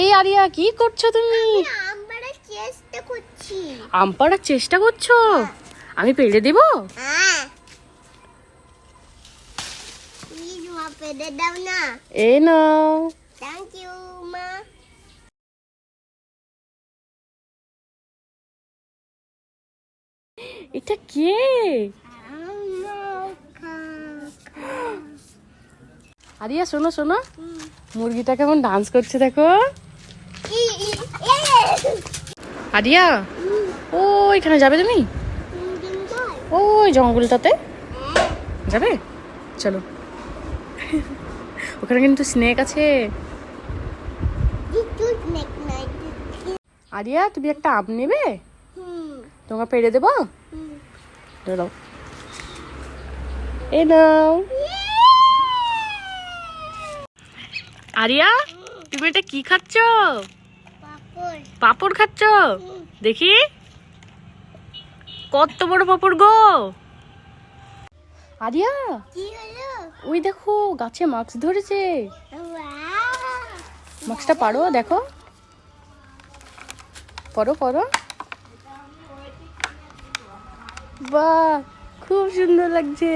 এই আরিয়া কি করছ তুমি? আম পাড়ার চেষ্টা করছ। আমি পেড়ে দেব? হ্যাঁ। এ নাও। থ্যাংক ইউ মা। এটা কে? আরিয়া শোনো শোনো। মুরগিটা কেমন ডান্স করছে দেখো। আরিয়া ও, এখানে যাবে তুমি? ওই জঙ্গলটাতে? যাবে? চলো। ওখানে কিন্তু স্নেক আছে। আরিয়া তুমি একটা আম নেবে? তোমাকে পেরে দেবো? দাও। এ নাও। আরিয়া তুমি এটা কি খাচ্ছ? পাপড়। খাচ্ছ? দেখি। কত বড় পাপড় গো। আরিয়া ওই দেখো গাছে মাছ ধরেছে! মাছটা পারো দেখো। পরো পরো। বাহ খুব সুন্দর লাগছে।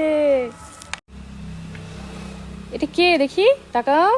এটা কে দেখি তাকাও।